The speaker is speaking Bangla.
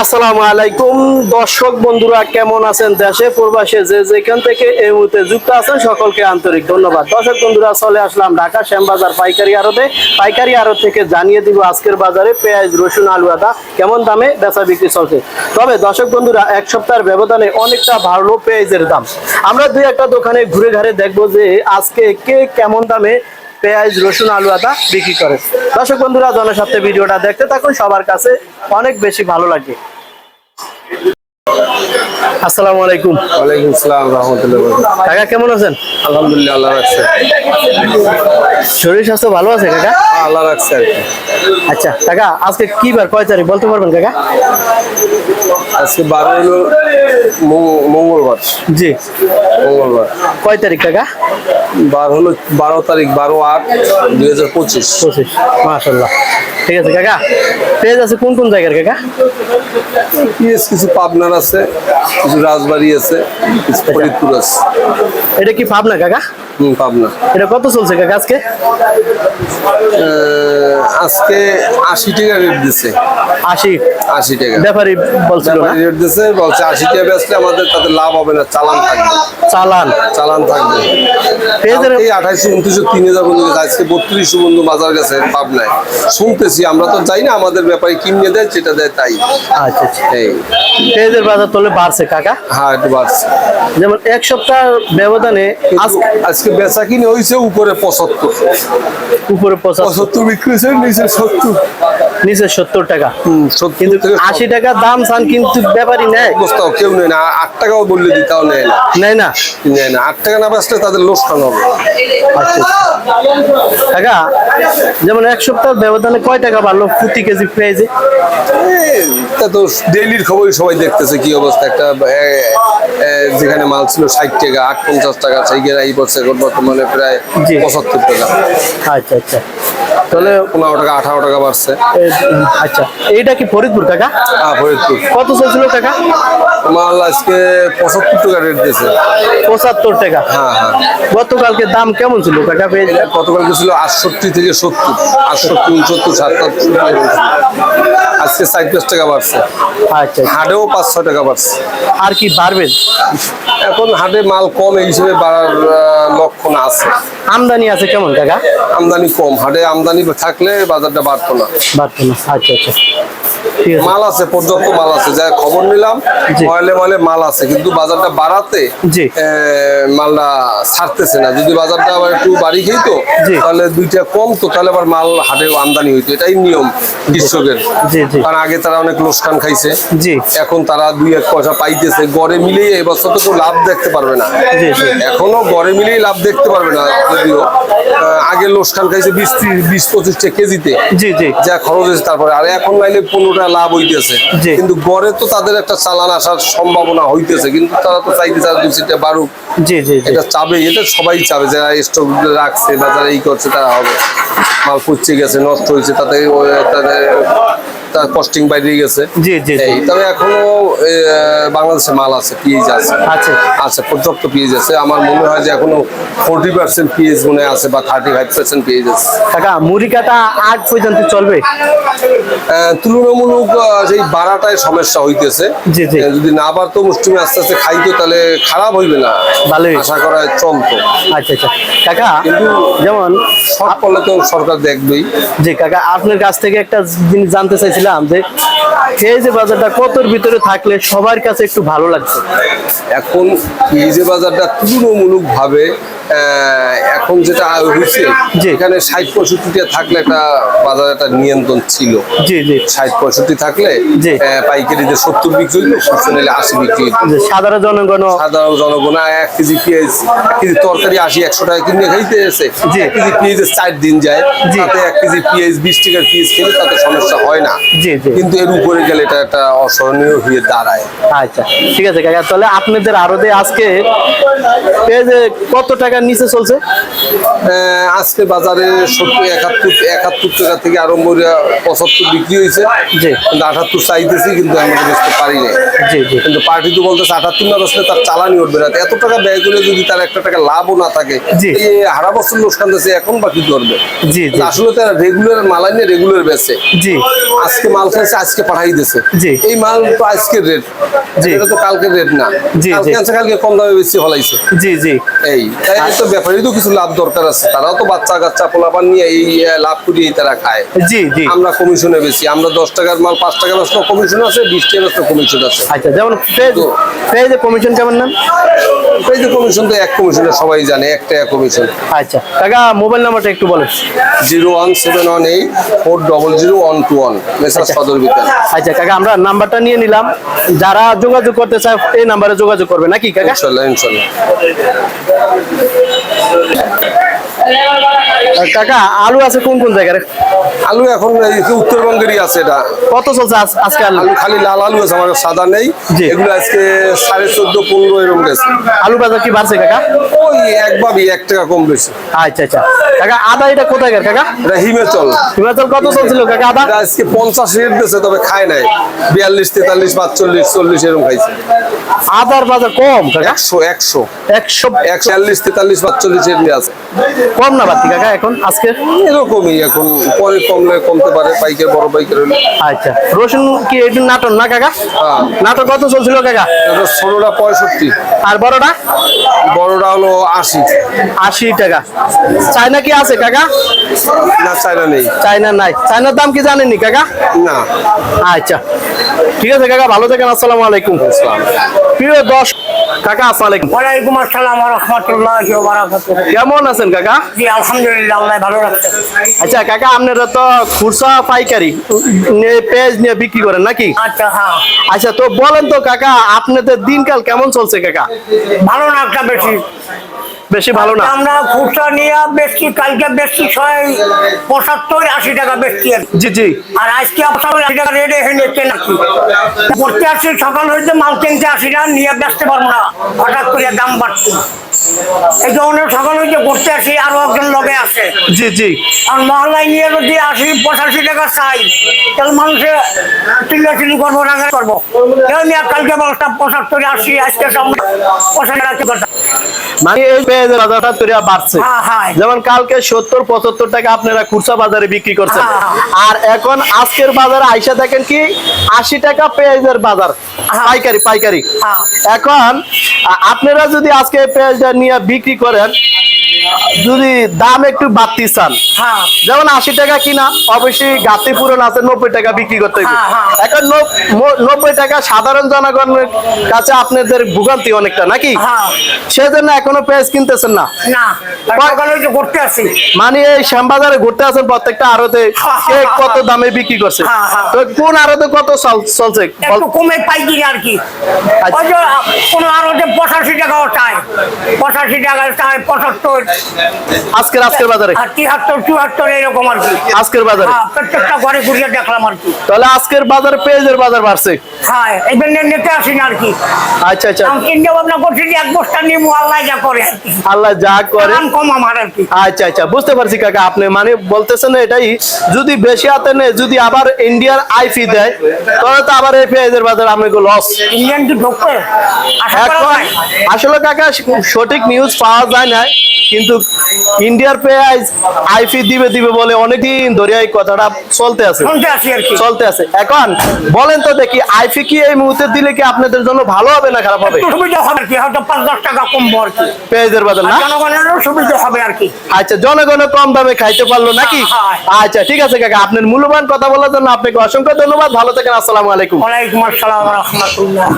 আসসালামু আলাইকুম। দর্শক বন্ধুরা, কেমন আছেন দেশে প্রবাসে? যে যেখান থেকে এই মুহূর্তে যুক্ত আছেন, সকলকে আন্তরিক ধন্যবাদ। দর্শক বন্ধুরা, চলে আসলাম ঢাকা শ্যামবাজার পাইকারি আড়তে। পাইকারি আড়ত থেকে জানিয়ে দিব আজকের বাজারে পেঁয়াজ, রসুন, আলু, আদা কেমন দামে বেচা বিক্রি চলছে। তবে দর্শক বন্ধুরা, এক সপ্তাহের ব্যবধানে অনেকটা ভালো পেঁয়াজের দাম। আমরা দুই একটা দোকানে ঘুরে ঘাড়ে দেখব যে আজকে কে কেমন দামে পেঁয়াজ রসুন আলু আদা বিক্রি করে। দর্শক বন্ধুরা জনস্বার্থে ভিডিওটা দেখতে থাকুন। সবার কাছে অনেক বেশি ভালো লাগে। আসসালামু আলাইকুম। ওয়ালাইকুম আসসালাম রহমতুল্লাহ কাকা কেমন আছেন? আলহামদুলিল্লাহ আল্লাহ রাখছে। শরীর স্বাস্থ্য ভালো আছে কাকা? আল্লাহ রাখছে আচ্ছা কাকা আজকে কি বার কয় তারিখ বলতে পারবেন কাকা? আজকে বারো হলো মঙ্গ- মঙ্গলবার। জি। মঙ্গলবার। কয় তারিখ কাকা? বার হলো বারো তারিখ বারো আট দুই হাজার পঁচিশ। পঁচিশ মাশাল্লাহ ঠিক আছে কাকা পেজ আছে কোন কোন জায়গার কাকা? পিএস কিছু পাবনার আছে কিছু রাজবাড়ি আছে কিছু ফরিদপুর আছে। এটা কি পাবনা কাকা? হুম পাবনা। এটা কত চলছে কাকা আজকে? আজকে আশি টাকা রেট দিছে। আশি। আশি টাকা। ব্যাপারী বলছিল না? রেট দিছে বলছে আশি টাকা বেচলে আমাদের তাতে লাভ হবে না চালান থাকবে। চালান। চালান থাকবে। এই আঠাইশো উনত্রিশশো তিন হাজার গেছে আজকে বত্রিশশো বন্ধু বাজার গেছে পাবনায়। শুনতেছি আমরা তো যাই না আমাদের ব্যাপারে কিনে দেয় যেটা দেয় তাই। আচ্ছা আচ্ছা। এই। পেঁয়াজের বাজার তলে বাড়ছে কাকা? হ্যাঁ একটু বাড়ছে। যেমন এক সপ্তাহ ব্যবধানে আজ- আজ আজকে বেচা কিনে হয়েছে উপরে পঁচাত্তর। উপরে পঁচাত্তর বিক্রি হয়েছে নিচে সত্তর। নিচে সত্তর টাকা। কিন্তু আশি টাকা দাম চান কিন্তু ব্যাপারই নেয় অবস্থাও কেউ নেয় না আট টাকাও বললে দিতাও নেয় না। নেয় না? নেয় না আট টাকা না বেচলে তাদের লোকসান হবে আচ্ছা কাকা যেমন এক সপ্তাহ ব্যবধানে কয় টাকা বাড়লো? প্রতি কেজি এই, তা তো ডেইলির খবরই সবাই দেখতেছে কি অবস্থা। একটা যেখানে মাল ছিল ষাট টাকা আট পঞ্চাশ টাকা সেইখানে এই বছর বর্তমানে প্রায়। পঁচাত্তর টাকা। আচ্ছা আচ্ছা। তাহলে পনেরো টাকা আঠারো টাকা বাড়ছে। আচ্ছা এইটা কি ফরিদপুর কাকা? হ্যাঁ ফরিদপুর। কত চলছিল টাকা? মাল আজকে পঁচাত্তর টাকা রেট দিয়েছে। পঁচাত্তর টাকা। হ্যাঁ হ্যাঁ। গতকালকে দাম কেমন ছিল কাকা পেঁয়াজ গতকাল ছিল আটষট্টি থেকে সত্তর আটষট্টি উনসত্তর সাতাত্তর আজকে পাঁচ টাকা বাড়ছে। আচ্ছা হাটেও পাঁচ ছয় টাকা বাড়ছে। আর কি বাড়বেন এখন হাটে মাল কম এই হিসেবে বাড়ার লক্ষণ আছে। আমদানি আছে কেমন কাকা? আমদানি কম হাটে আমদানি থাকলে বাজারটা বাড়তো না। বাড়তো না। আচ্ছা আচ্ছা। মাল আছে পর্যাপ্ত মাল আছে। যা খবর নিলাম। ময়লে ময়লে মাল আছে। কিন্তু বাজারটা বাড়াতে মালটা ছাড়তেছে না। যদি বাজারটা আবার একটু বাড়ি খেত জি। তাহলে দুইটা কম তো তাহলে আবার মাল হাটে আমদানি হইতো। এটাই নিয়ম কৃষকের। কারণ আগে তারা অনেক লোকসান খাইছে। এখন তারা দুই এক পয়সা পাইতেছে। গড়ে মিলেই এবছর তো কেউ লাভ দেখতে পারবে না। এখনও গড়ে মিলেই লাভ দেখতে পারবে না যদিও। আগে লোকসান খাইছে বিশ ত্রিশ বিশ পঁচিশটা কেজিতে। জি জি। যা খরচ হয়েছে তারপরে। আর এখন নাইলে পনেরোটা লাভ হইতেছে। কিন্তু গড়ে তো তাদের একটা চালান আসার সম্ভাবনা হইতেছে কিন্তু তারা তো চাইতে চার দুই চারটা বাড়ুক। জি এটা চাবে এটা সবাই চাবে যারা স্টক রাখছে বা যারা এই করছে তারা হবে। মাল পচে গেছে নষ্ট হয়েছে তাতে তাদের তার কস্টিং বাইরে গেছে। জি জি তবে এখনও বাংলাদেশে মাল আছে পিএইচ আছে। আছে। আছে পর্যাপ্ত পিএইচ আছে। আমার মনে হয় যে এখনও ফোরটি পার্সেন্ট পিএইচ মনে আছে বা থার্টি ফাইভ পার্সেন্ট পিএইচ আছে। কাকা মুড়ি কাটা আট পর্যন্ত চলবে? তুলনামূলক সেই বাড়াটায় সমস্যা হইতেছে। জি, জি। যদি না বাড়তো মুষ্টিমে আস্তে আস্তে খাইতো তাহলে খারাপ হইবে না। ভালোই। আশা করা চলতো। আচ্ছা আচ্ছা। কাকা কিন্তু যেমন শর্ট পড়লে তো সরকার দেখবেই। জি কাকা আপনার কাছ থেকে একটা জিনিস জানতে চাইছিলাম যে এই বাজারটা কতর ভিতরে থাকলে সবার কাছে একটু ভালো লাগছে। এখন এই বাজারটা তুলনামূলক ভাবে এখন যেটা হয়েছে। এখানে ষাট পঁয়ষট্টিটা থাকলে একটা বাজার একটা নিয়ন্ত্রণ ছিল। জি জি। ষাট পঁয়ষট্টি থাকলে পাইকারিতে সত্তর বিক্রি হইতো খুচরো নিলে আশি বিক্রি সাধারণ জনগণ সাধারণ জনগণ এক কেজি পেঁয়াজ এক কেজি তরকারি আশি একশো টাকা কিনে খাইতে এসে। এক কেজি পেঁয়াজের চার দিন যায়। তাতে এক কেজি পেঁয়াজ বিশ টাকার পেঁয়াজ খেলে তাতে সমস্যা হয় না। কিন্তু এর উপরে গেলে এটা একটা অস্মরণীয় হয়ে দাঁড়ায়। আচ্ছা ঠিক আছে কাকা। তাহলে আপনাদের আরও আজকে পেঁয়াজে কত টাকা টাকার নিচে চলছে। আজকে বাজারে সত্তর একাত্তর একাত্তর টাকা থেকে আরম্ভ করে পঁচাত্তর বিক্রি হয়েছে। জি। কিন্তু আটাত্তর চাইতেছি কিন্তু আমরা বেচতে পারি না জি জি। কিন্তু পার্টি তো বলতেছে আটাত্তর না বসলে তার চালানি উঠবে না। এত টাকা ব্যয় করে যদি তার একটা টাকা লাভও না থাকে এই হারা বছর লোকসান দিচ্ছে এখন বা কি করবে? জি জি। আসলে তারা রেগুলার মাল আনিয়ে রেগুলার বেচে। জি। আজকে মাল খাইছে আজকে পাঠাই দিছে জি। এই মাল তো আজকের রেট জি। এটা তো কালকের রেট না। জি, কালকে কালকে কম দামে বেশি হলাইছে। জি জি। এই তাই তো ব্যাপারই তো কিছু লাভ দরকার আছে। তারাও তো বাচ্চা কাচ্চা পোলাপান নিয়ে এই লাভ করিয়ে তারা খায়। জি জি। আমরা কমিশনে বেশি। আমরা দশ টাকার মাল পাঁচ টাকা বেচলো কমিশন আছে? বিশ টাকা বেচলো কমিশন আছে। আচ্ছা যেমন পেজে কমিশন কেমন নেন? এই কমিশন তো এক কমিশনে সবাই জানে এক টাকা কমিশন আচ্ছা কাকা মোবাইল নাম্বারটা একটু বলেন। Zero one seven one eight four double zero one two one মেসার সদর বিদ্যালয় আচ্ছা কাকা আমরা নাম্বারটা নিয়ে নিলাম। যারা যোগাযোগ করতে চায় এই নাম্বারে যোগাযোগ করবে। নাকি কাকা? ইনশাল্লাহ ইনশাল্লাহ। Thank you. কাকা আলু আছে কোন কোন জায়গায়? আলু এখন উত্তরবঙ্গেরই আছে এটা। কত চলছে আজকে আলু? খালি লাল আলু আছে আমার সাদা নেই। এগুলো আজকে সাড়ে চোদ্দ পনেরো এরকম গেছে। আলু বাজার কি বাড়ছে কাকা? ওই একভাবেই এক টাকা কম বেশি। আচ্ছা আচ্ছা। কাকা আদা এটা কোথায় কাকা? এটা হিমেচল। হিমাচল কত চলছিল কাকা আদা? আজকে পঞ্চাশ রেট দিয়েছে তবে খায় নাই। বিয়াল্লিশ তেতাল্লিশ পাঁচচল্লিশ চল্লিশ এরকম খাইছে। আদার বাজার কম একশো একশো। একশো একশো তেতাল্লিশ পাঁচচল্লিশ এর আছে। কম না বাড়তি কাকা এখন? আজকে? এরকমই এখন। পরে কমলে কমতে পারে পাইকার বড় পাইকার হলে। আচ্ছা। রসুন কি একটু নাটন না কাকা? হ্যাঁ। নাটক কত চলছিল কাকা? ষোলোটা পঁয়ষট্টি। আর বড়টা? বড়টা হলো আশি। আশি টাকা। চায়না কি আছে কাকা? না চাইনা নেই। চায়না নাই। চায়নার দাম কি জানেননি কাকা? না। আচ্ছা। ঠিক আছে কাকা ভালো থাকেন আসসালামু আলাইকুম। প্রিয় দশ কাকা আসসালাম ওয়ালাইকুম আসসালাম রহমতুল্লাহ বারাকাতুহ। কেমন আছেন কাকা? জি আলহামদুলিল্লাহ আল্লাহ ভালো রাখছে। আচ্ছা কাকা আপনারা তো খুরসা পাইকারি নিয়ে পেঁয়াজ নিয়ে বিক্রি করেন নাকি? আচ্ছা হ্যাঁ। আচ্ছা তো বলেন তো কাকা আপনাদের দিনকাল কেমন চলছে কাকা? ভালো না একটা বেশি। বেশি ভালো না? আমরা খুচরা নিয়ে বেশি কালকে বেশি ছয় পঁচাত্তর আশি টাকা বেশি। জি জি। আর আজকে আপনার আশি টাকা রেডে হয়ে নিচ্ছে নাকি করতে আসছি সকাল হয়েছে মাল কিনতে আসি না নিয়ে বেচতে পারব না। হঠাৎ করে দাম বাড়ছে। এই জন্য সকাল হইতে করতে আসি আরও একজন লগে আসে। জি জি। আর মহল্লায় নিয়ে যদি আশি পঁচাশি টাকা চাই তাহলে মানুষে চিল্লাচিল্লি করব রাঙা করব। কালকে মানুষটা পঁচাত্তর আশি আজকে সব পঁচাশি টাকা মানে এই পেঁয়াজের বাজারটা তৈরি বাড়ছে হ্যাঁ, হ্যাঁ। যেমন কালকে সত্তর পঁচাত্তর টাকা আপনারা খুচরা বাজারে বিক্রি করছেন হ্যাঁ, আর এখন আজকের বাজারে আইসা দেখেন কি আশি টাকা পেঁয়াজের বাজার। পাইকারি পাইকারি। হ্যাঁ। এখন আপনারা যদি আজকে পেঁয়াজটা নিয়ে বিক্রি করেন যদি দাম একটু বাড়তি চান হ্যাঁ। যেমন আশি টাকা কিনা অবশ্যই গাতি পূরণ আছে নব্বই টাকা বিক্রি করতে হবে। হ্যাঁ, হ্যাঁ। এখন নব্বই টাকা সাধারণ জনগণের কাছে আপনাদের ভোগান্তি অনেকটা নাকি? হ্যাঁ। সেজন্য এখনও পেঁয়াজ কিনতেছেন না। মানে এই শ্যামবাজারে ঘুরতে আছেন প্রত্যেকটা আড়তে কে কত দামে বিক্রি করছে? হ্যাঁ, হ্যাঁ। তো কোন আড়তে কত চল- চলছে? কমে পাই কিনা আর কি আচ্ছা। ওই যে কোনো আরও যে পঁচাশি টাকাও চায়। পঁচাশি টাকা চায় পঁচাত্তর। আজকের আজকের বাজারে? আর তিয়াত্তর চুয়াত্তর এরকম আর কি আজকের বাজারে? হ্যাঁ প্রত্যেকটা ঘরে ঘুরিয়ে দেখলাম আর কি তাহলে আজকের বাজারে পেঁয়াজের বাজার বাড়ছে? হ্যাঁ এই জন্য নিতে আসি না আর কি আচ্ছা আচ্ছা। আমি চিন্তা ভাবনা করছি যে এক বস্তা আল্লাহ যা করে আল্লাহ যা করে। কম আমার আর কি আচ্ছা আচ্ছা বুঝতে পারছি কাকা আপনি মানে বলতেছেন এটাই যদি বেশি হাতে নেয় যদি আবার ইন্ডিয়ার আইফি দেয় তাহলে তো আবার এই পেঁয়াজের বাজার আপনাকে ইন্ডিয়ান কি আসলে কাকা সঠিক নিউজ পাওয়া যায় না কিন্তু ইন্ডিয়ার পেঁয়াজ দিবে দিবে বলে অনেকদিন ধরে এই কথাটা চলতে আছে। চলতে আছে এখন বলেন তো দেখি কি এই মুহূর্তে দিলে কি আপনাদের জন্য ভালো হবে না খারাপ হবে? সুবিধা হবে কি? হয়তো পাঁচ দশ টাকা কমবো আর কি। পেঁয়াজের বাজার না? জনগণেরও সুবিধা হবে আর কি। আচ্ছা কম দামে খাইতে পারল নাকি? হ্যাঁ, আচ্ছা ঠিক আছে কাকা আপনার মূল্যবান কথা বলার জন্য আপনাকে অসংখ্য ধন্যবাদ। ভালো থাকেন আসসালামু আলাইকুম। ওয়ালাইকুম আসসালাম রহমতুল্লাহ